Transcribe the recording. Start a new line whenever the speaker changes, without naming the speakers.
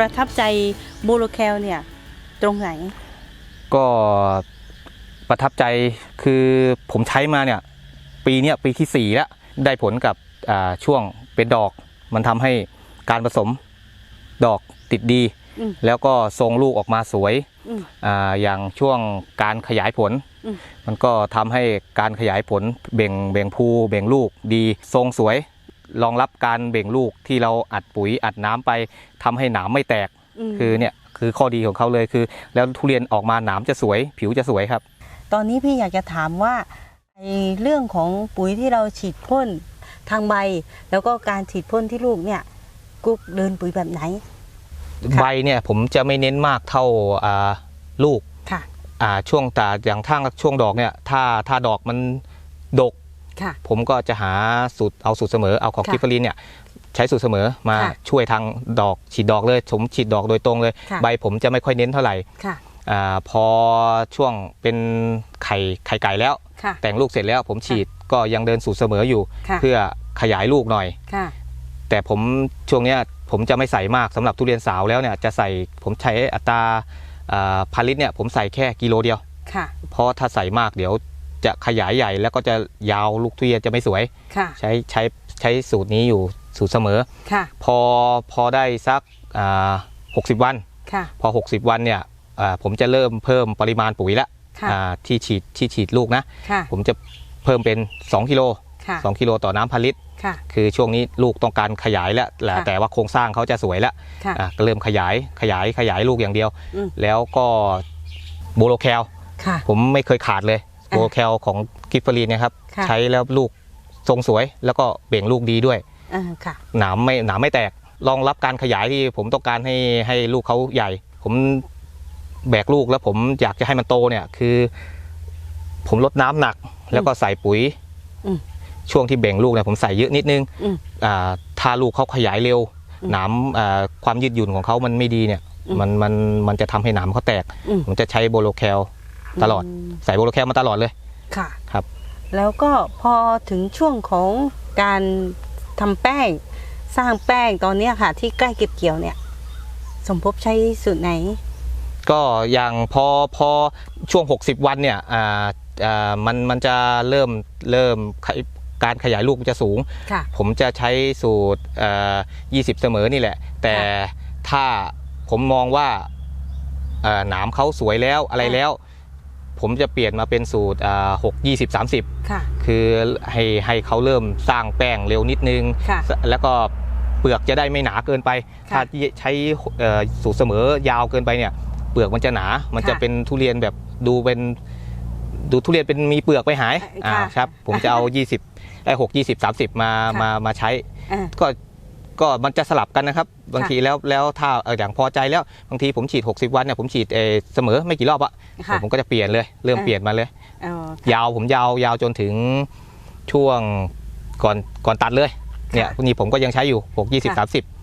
ประทับใจโบโลแคลเนี่ย ตรงไหน
ก็ประทับใจคือผมใช้มาเนี่ย ปีเนี้ยปีที่สี่แล้ว ได้ผลกับอ่าช่วงเป็นดอก มันทำให้การผสมดอกติดดี
อืม
แล้วก็ทรงลูกออกมาสวย
อืม
อาอย่างช่วงการขยายผล
อืม
มันก็ทำให้การขยายผลเบ่งเบ่งภูเบ่งลูกดีทรงสวย รองรับการเบ่งลูกที่เราอัดปุ๋ยอัดน้ำไปทำให้หนามไม่แตก
ม
คือเนี่ยคือข้อดีของเขาเลยคือ แล้วทุเรียนออกมาหนามจะสวย ผิวจะสวยครับ
ตอนนี้พี่อยากจะถามว่าไอ้เรื่องของปุ๋ยที่เราฉีดพ่นทางใบ แล้วก็การฉีดพ่นที่ลูกเนี่ยกุ๊กเดินปุ๋ยแบบไหนค่ะ
ใบเนี่ยผมจะไม่เน้นมากเท่าอ่าลูก
ค่ะ
อ่าช่วงตาอย่างทางช่วงดอกเนี่ยถ้าถ้าดอกมันดก
ค่ะ
ผมก็จะหาสูตรเอาสูตรเสมอเอาของ
ค่ะ
กิฟเฟอรีนเนี่ยใช้สูตรเสมอมา
ค่ะ
ช่วยทางดอกฉีดดอกเลยผมฉีดดอกโดยตรงเลย
ค่ะ
ใบผมจะไม่ค่อยเน้นเท่าไหร่
ค่ะ
อาพอช่วงเป็นไข่ไข่ไก่แล้ว
ค่ะ
แต่งลูกเสร็จแล้วผมฉีดก็ยังเดินสูตรเสมออยู่
ค่ะ
เพื่อขยายลูกหน่อย
ค่ะ
แต่ผมช่วงเนี้ยผมจะไม่ใส่มากสำหรับทุเรียนสาวแล้วเนี่ยจะใส่ผมใช้อัตราอ่าพันลิตรเนี่ยผมใส่แค่กิโลเดียว
ค่ะ
เพราะถ้าใส่มากเดี๋ยว จะขยายใหญ่แล้วก็จะยาวลูกทุเรียนจะไม่สวย
ค่ะ
ใช้ใช้ใช้สูตรนี้อยู่สูตรเสมอ
ค่ะ
พอพอได้สักหกสิบวัน
ค่ะ
พอ 60 วันเนี่ยอ่าผมจะเริ่มเพิ่มปริมาณปุ๋ยละ
ค่ะ
อ่าที่ฉีดที่ฉีดลูกนะ
ค่ะ
ผมจะเพิ่มเป็น 2กิโล
ค่ะ
2กิโลต่อน้ำพันลิตร
ค่ะ
คือช่วงนี้ลูกต้องการขยายแล้วแหละ
ค่ะ
แต่ว่าโครงสร้างเขาจะสวยแล้ว
ค่ะ
อะก็เริ่มขยายขยายขยายลูกอย่างเดียว
อืม
แล้วก็โบโลแคล
ค่ะ
ผมไม่เคยขาดเลย
อะ
โบโลแคลของกิฟเฟอรีนเนะครับ
ค่ะ
ใช้แล้วลูกทรงสวย แล้วก็เบ่งลูกดีด้วย
อ่าค่ะ
หนามไม่หนามไม่แตกรองรับการขยายที่ผมต้องการให้ให้ลูกเขาใหญ่ ผมแบกลูกแล้วผมอยากจะให้มันโตเนี่ย คือ ผมลดน้ำหนัก แล้วก็ใส่ปุ๋ย
อืม
ช่วงที่เบ่งลูกเนี่ยผมใส่เยอะนิดนึง
อืม
อ่าถ้าลูกเขาขยายเร็ว
อืม
หนามอ่าความยืดหยุ่นของเขามันไม่ดีเนี่ย
อืม
มันมันมันจะทำให้หนามเขาแตก
อืม
ผมจะใช้โบโลแคล ตลอด
ม
ใส่โบโลแคลมาตลอดเลย
ค่ะ
ครับ
แล้วก็พอถึงช่วงของการทำแป้งสร้างแป้งตอนเนี้ยค่ะ ที่ใกล้เก็บเกี่ยวเนี่ย สมภพใช้สูตรไหน
ก็อย่างพอพอช่วง 60 วันเนี่ยอ่าอ่ามันมันจะเริ่มเริ่มขยการขยายลูกมันจะสูง
ค่ะ
ผมจะใช้สูตรเอ่อ20 เสมอนี่แหละ แต่ถ้าผมมองว่าเอ่อหนามเขาสวยแล้วอะไรแล้ว ผมจะเปลี่ยนมาเป็นสูตรหกยี่สิบสามสิบ
ค่ะ
คือให้ให้เขาเริ่มสร้างแป้งเร็วนิดนึง
ค่ะ
แล้วก็เปลือกจะได้ไม่หนาเกินไป
ค่ะ
ถ้าใช้เอ่อสูตรเสมอยาวเกินไปเนี่ย เปลือกมันจะหนา มันจะ
ค่ะ
เป็นทุเรียนแบบดูเป็นดูทุเรียนเป็นมีเปลือกไปหาย
ค่ะ
อ่าครับ ผมจะเอา 20ไอ้หกยี่สิบสามสิบมา
ค่ะ
มามาใช้
อ่า
ก็ ก็มันจะสลับกันนะครับ บางทีแล้วแล้วถ้าเอ่ออย่างพอใจแล้วบางทีผมฉีด 60 วันเนี่ยผมฉีดเอ่อเสมอไม่กี่รอบอะ
ค่ะ
ผมก็จะเปลี่ยนเลย เริ่ม
อ่า
เปลี่ยนมาเลย
เอ่อ
ยาวผมยาวยาวจนถึงช่วงก่อนก่อนตัดเลยเนี่ย
ค่ะ
นี่ผมก็ยังใช้อยู่6 20
ค่ะ
30